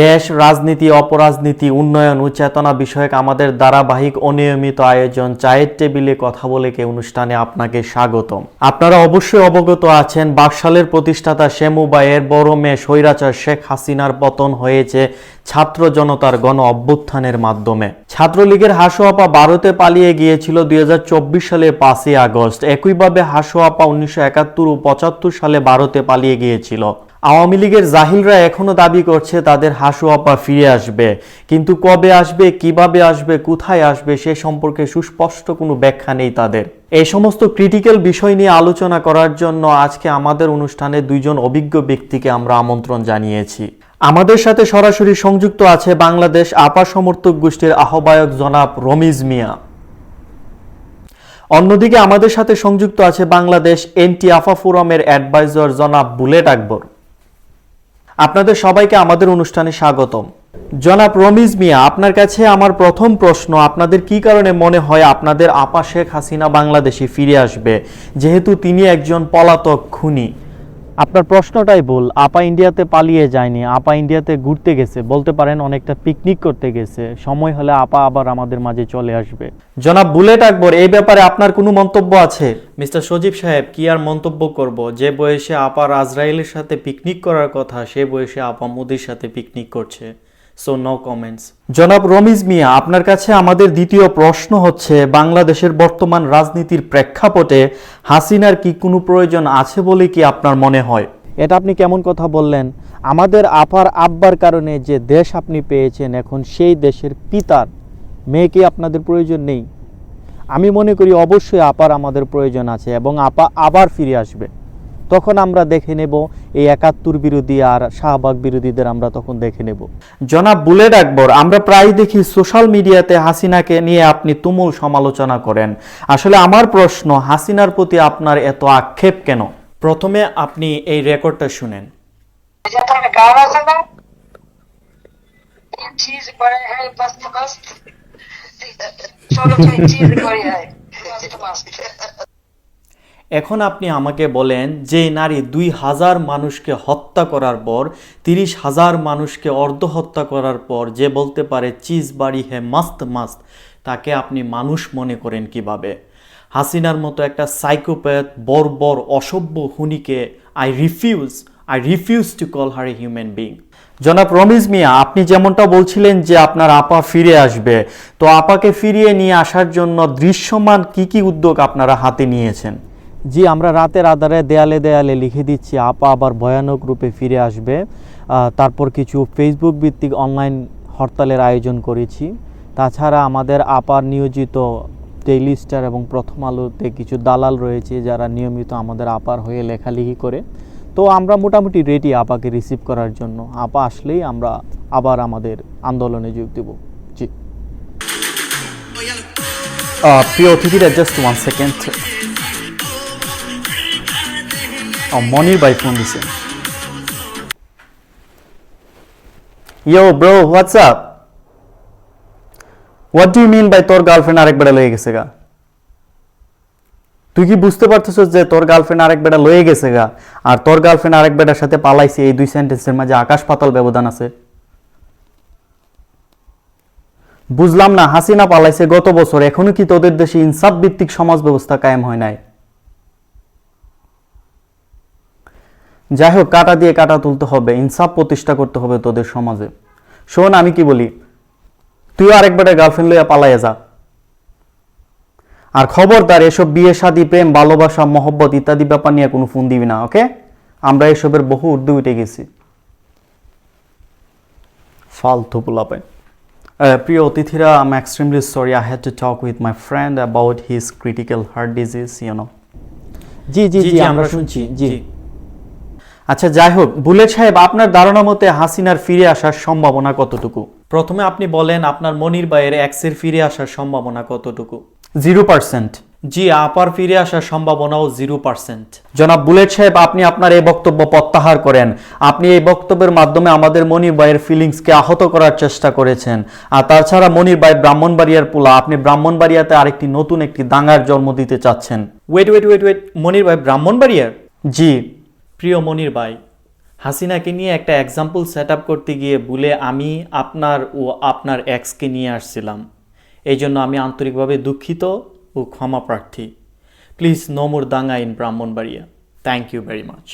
দেশ, রাজনীতি, অপরাজনীতি, উন্নয়ন ও চেতনা বিষয়ক আমাদের ধারাবাহিক অনিয়মিত আয়োজন চায়ের টেবিলে কথা বলে কে অনুষ্ঠানে আপনাকে স্বাগতম। আপনারা অবশ্যই অবগত আছেন, বাকশালের প্রতিষ্ঠাতা শেমুবাইয়ের বড় মেয়ে স্বৈরাচার শেখ হাসিনার পতন হয়েছে ছাত্র জনতার গণ অভ্যুত্থানের মাধ্যমে। ছাত্রলীগের হাসোয়াপা ভারতে পালিয়ে গিয়েছিল দুই হাজার চব্বিশ সালে পাঁচই আগস্ট। একইভাবে হাসোয়াপা উনিশশো একাত্তর ও পঁচাত্তর সালে ভারতে পালিয়ে গিয়েছিল। আওয়ামী লীগের জাহিলরা এখনও দাবি করছে তাদের হাসু আপা ফিরে আসবে। কিন্তু কবে আসবে, কীভাবে আসবে, কোথায় আসবে, সে সম্পর্কে সুস্পষ্ট কোনো ব্যাখ্যা নেই তাদের। এই সমস্ত ক্রিটিক্যাল বিষয় নিয়ে আলোচনা করার জন্য আজকে আমাদের অনুষ্ঠানে দুইজন অভিজ্ঞ ব্যক্তিকে আমরা আমন্ত্রণ জানিয়েছি। আমাদের সাথে সরাসরি সংযুক্ত আছে বাংলাদেশ আপা সমর্থক গোষ্ঠীর আহ্বায়ক জনাব রমিজ মিয়া। অন্যদিকে আমাদের সাথে সংযুক্ত আছে বাংলাদেশ এনটি আফা ফোরামের অ্যাডভাইজার জনাব বুলেট আকবর। আপনাদের সবাইকে আমাদের অনুষ্ঠানে স্বাগতম। জনাব রমিজ মিয়া, আপনার কাছে আমার প্রথম প্রশ্ন, আপনাদের কি কারণে মনে হয় আপনাদের আপা শেখ হাসিনা বাংলাদেশে ফিরে আসবে? যেহেতু তিনি একজন পলাতক খুনি। আপনার প্রশ্নটাই বল আপা ইন্ডিয়াতে পালিয়ে যায়নি, আপা ইন্ডিয়াতে ঘুরতে গেছে। বলতে পারেন অনেকটা পিকনিক করতে গেছে। সময় হলে আপা আবার আমাদের মাঝে চলে আসবে। জনাব বুলেট আকবর, এই ব্যাপারে আপনার কোনো মন্তব্য আছে? মিস্টার সজীব সাহেব, কি আর মন্তব্য করব? যে বয়সে আপা আজরাইলের সাথে পিকনিক করার কথা, সে বয়সে আপা মোদির সাথে পিকনিক করছে। সো নো কমেন্টস জনাব রমিজ মিয়া আপনার কাছে আমাদের দ্বিতীয় প্রশ্ন হচ্ছে বাংলাদেশের বর্তমান রাজনীতির প্রেক্ষাপটে হাসিনার কি কোনো প্রয়োজন আছে বলে কি আপনার মনে হয়? এটা আপনি কেমন কথা বললেন? আমাদের আপার আব্বার কারণে যে দেশ আপনি পেয়েছেন এখন সেই দেশের পিতার মেয়েকে আপনাদের প্রয়োজন নেই। আমি মনে করি অবশ্যই আপার আমাদের প্রয়োজন আছে এবং আপা আবার ফিরে আসবে। তখন আমরা দেখে নেব এই একাত্তর বিরোধী আর শাহবাগ বিরোধীদের আমরা তখন দেখে নেব জনাব বুলেট আকবর আমরা প্রায় দেখি সোশ্যাল মিডিয়াতে হাসিনাকে নিয়ে আপনি তুমুল সমালোচনা করেন আসলে আমার প্রশ্ন হাসিনার প্রতি আপনার এত আক্ষেপ কেন প্রথমে আপনি এই রেকর্ডটা শুনেন যেটা একটা গান আছে না तीन चीज बड़े हैं मस्त मस्त चलो कोई चीज बड़ी है मस्त मस्त এখন আপনি আমাকে বলেন যে নারী দুই হাজার মানুষকে হত্যা করার পর, তিরিশ হাজার মানুষকে অর্ধ হত্যা করার পর যে বলতে পারে চিজ বাড়ি হে মাস্ত মাস্ত তাকে আপনি মানুষ মনে করেন কীভাবে? হাসিনার মতো একটা সাইকোপ্যাথ, বর্বর, অসভ্য হুনিকে I refuse I refuse to call her a human being জনাব রমিজ মিয়া, আপনি যেমনটা বলছিলেন যে আপনার আপা ফিরে আসবে, তো আপাকে ফিরিয়ে নিয়ে আসার জন্য দৃশ্যমান কি কি উদ্যোগ আপনারা হাতে নিয়েছেন? জি, আমরা রাতের আধারে দেয়ালে দেয়ালে লিখে দিচ্ছি, আপা আবার ভয়ানক রূপে ফিরে আসবে। তারপর কিছু ফেসবুক ভিত্তিক অনলাইন হরতালের আয়োজন করেছি। তাছাড়া আমাদের আপার নিয়োজিত ডেইলি স্টার এবং প্রথম আলোতে কিছু দালাল রয়েছে যারা নিয়মিত আমাদের আপার হয়ে লেখালেখি করে। তো আমরা মোটামুটি রেডি আপাকে রিসিভ করার জন্য। আপা আসলেই আমরা আবার আমাদের আন্দোলনে যোগ দেব। জি। প্রিয় অতিথিরা জাস্ট ওয়ান সেকেন্ড মনির ভাই ফোন দিছে। Yo bro what's up what do mean by তোর গার্লফ্রেন্ড আরেক বেড়া লয়ে গেছে গা? তুই কি বুঝতে পারতেছিস যে তোর গার্লফ্রেন্ড আরেক বেটা লয়ে গেছে গা? আর তোর গার্লফ্রেন্ড আরেক বেটার সাথে পালাইছে এই দুই সেন্টেন্সের মাঝে আকাশ পাতাল ব্যবধান আছে। বুঝলাম না, হাসিনা পালাইছে গত বছর, এখনও কি তোদের দেশে ইনসাফ ভিত্তিক সমাজ ব্যবস্থা কায়েম হয় নাই? যাই হোক কাটা দিয়ে কাটা তুলতে হবে ইনসাফ প্রতিষ্ঠা করতে হবে তোদের সমাজে। শোন আমি কি বলি? তুইও আরেক বেটার গার্লফ্রেন্ড লইয়া পালাইয়া যা। আর খবরদার এসব বিয়ে শাদী প্রেম ভালোবাসা মহব্বত ইত্যাদি ব্যাপার নিয়ে কোনো ফোন দিবি না ওকে? আমরা এসবের বহু উর্দু উঠে গেছি। ফালতু পোলাপে প্রিয় অতিথিরা I am extremely sorry I had to talk with my friend about his critical heart disease you know জি জি জি আমরা শুনছি জি। আচ্ছা যাই হোক বুলেট সাহেব আপনার ধারণা মতে হাসিনার ফিরে আসার সম্ভাবনা কতটুকু? প্রথমে আপনি বলেন আপনার মনির ভাইয়ের এক্সের ফিরে আসার সম্ভাবনা কতটুকু? Zero percent. জি আপার ফিরে আসার সম্ভাবনাও জিরো পার্সেন্ট। জনাব বুলেট সাহেব আপনি আপনার এই বক্তব্য প্রত্যাহার করেন। আপনি এই বক্তব্যের মাধ্যমে আমাদের মনির ভাইয়ের ফিলিংসকে আহত করার চেষ্টা করেছেন। আর তাছাড়া মনির ভাই ব্রাহ্মণবাড়িয়ার পোলা আপনি ব্রাহ্মণবাড়িয়াতে আরেকটি নতুন একটি দাঙ্গার জন্ম দিতে চাচ্ছেন। Wait wait wait wait Monir ভাই ব্রাহ্মণবাড়িয়ার? জি। প্রিয় মনির ভাই, হাসিনাকে নিয়ে একটা এক্সাম্পল সেট করতে গিয়ে ভুলে আমি আপনার ও আপনার এক্সকে নিয়ে আসছিলাম। এই জন্য আমি আন্তরিকভাবে দুঃখিত ও ক্ষমা প্রার্থী। প্লিজ নো মোর দাঙ্গা in Brahmanbaria. Thank you very much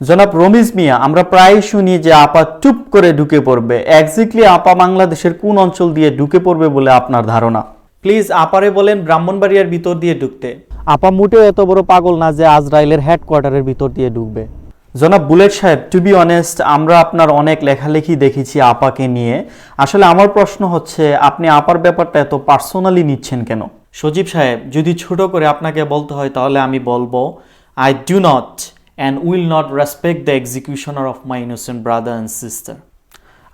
জনাব রমিজ মিয়া, আমরা প্রায় শুনি যে আপা চুপ করে ঢুকে পড়বে। এক্স্যাক্টলি আপা বাংলাদেশের কোন অঞ্চল দিয়ে ঢুকে পড়বে বলে আপনার ধারণা? প্লিজ আপারে বলেন ব্রাহ্মণবাড়িয়ার ভিতর দিয়ে ঢুকতে। আপা মোটেও এত বড় পাগল না যে আজরাইলের হেডকোয়ার্টারের ভিতর দিয়ে ঢুকবে। জনাব বুলেট সাহেব টু বি অনেস্ট আমরা আপনার অনেক লেখালেখি দেখেছি আপাকে নিয়ে। আসলে আমার প্রশ্ন হচ্ছে আপনি আপার ব্যাপারটা এত পার্সোনালি নিচ্ছেন কেন? সজীব সাহেব যদি ছোট করে আপনাকে বলতে হয় তাহলে আমি বলব I do not and will not respect the executioner of my innocent brother and sister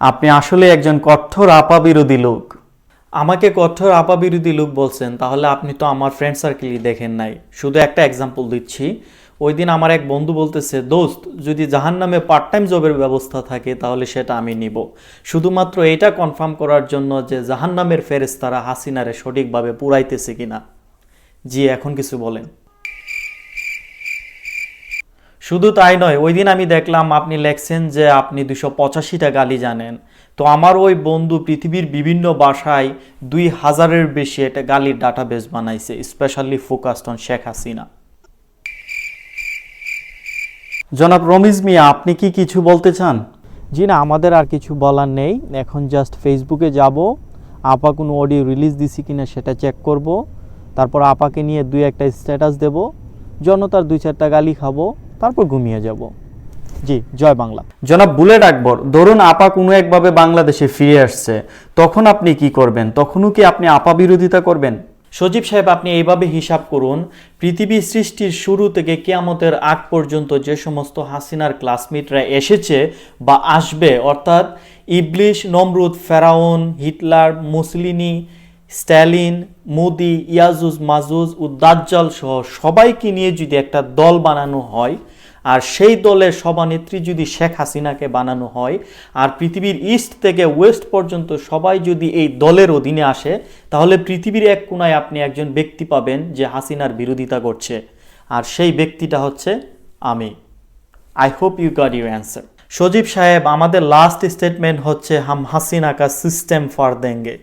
আপনি আসলে একজন কঠোর আপা বিরোধী লোক। আমাকে কঠোর আপা বিরোধী লোক বলছেন, তাহলে আপনি তো আমার ফ্রেন্ড সার্কেলই দেখেন নাই। শুধু একটা এক্সাম্পল দিচ্ছি। ওই দিন আমার এক বন্ধু বলতেছে, দোস্ত, যদি জাহান নামে পার্ট টাইম জবের ব্যবস্থা থাকে, তাহলে সেটা আমি নিব। শুধুমাত্র এটা কনফার্ম করার জন্য যে জাহান নামের ফেরেস্তারা হাসিনারে সঠিকভাবে পুরাইতেছে কিনা। জি, এখন কিছু বলেন। শুধু তাই নয় ওই দিন আমি দেখলাম আপনি লেখছেন যে আপনি দুশো পঁচাশিটা গালি জানেন। তো আমার ওই বন্ধু পৃথিবীর বিভিন্ন ভাষায় দুই হাজারের বেশি এটা গালির ডাটাবেস বানাইছে specially focused on Sheikh Hasina. জনাব রমিজ মিয়া, আপনি কি কিছু বলতে চান? জি না, আমাদের আর কিছু বলার নেই। এখন জাস্ট ফেসবুকে যাব। আপা কোনো অডিও রিলিজ দিছি কিনা সেটা চেক করব। তারপর আপাকে নিয়ে দুই একটা স্ট্যাটাস দেব। জনতার দুই চারটা গালি খাব। তারপর ঘুমিয়ে যাব। জি, জয় বাংলা। জনাব বুলেট আকবর, ধরুন আপা কোনো একভাবে বাংলাদেশে ফিরে আসছে, তখন আপনি কি করবেন? তখনও কি আপনি আপা বিরোধিতা করবেন? সজীব সাহেব, আপনি এইভাবে হিসাব করুন, পৃথিবী সৃষ্টির শুরু থেকে কেয়ামতের আগ পর্যন্ত যে সমস্ত হাসিনার ক্লাসমেটরা এসেছে বা আসবে, অর্থাৎ ইবলিশ, নমরুদ, ফেরাউন, হিটলার, মুসলিনি, স্ট্যালিন, মোদি, ইয়াজুজ, মাজুজ ও সহ সবাইকে নিয়ে যদি একটা দল বানানো হয় আর সেই দলের সভানেত্রী যদি শেখ হাসিনাকে বানানো হয়, আর পৃথিবীর ইস্ট থেকে ওয়েস্ট পর্যন্ত সবাই যদি এই দলের অধীনে আসে, তাহলে পৃথিবীর এক কোনায় আপনি একজন ব্যক্তি পাবেন যে হাসিনার বিরোধিতা করছে। আর সেই ব্যক্তিটা হচ্ছে আমি। I hope you got your answer Sajeeb সাহেব, আমাদের লাস্ট স্টেটমেন্ট হচ্ছে, হাম হাসিনা কা সিস্টেম ফর দেঙ্গে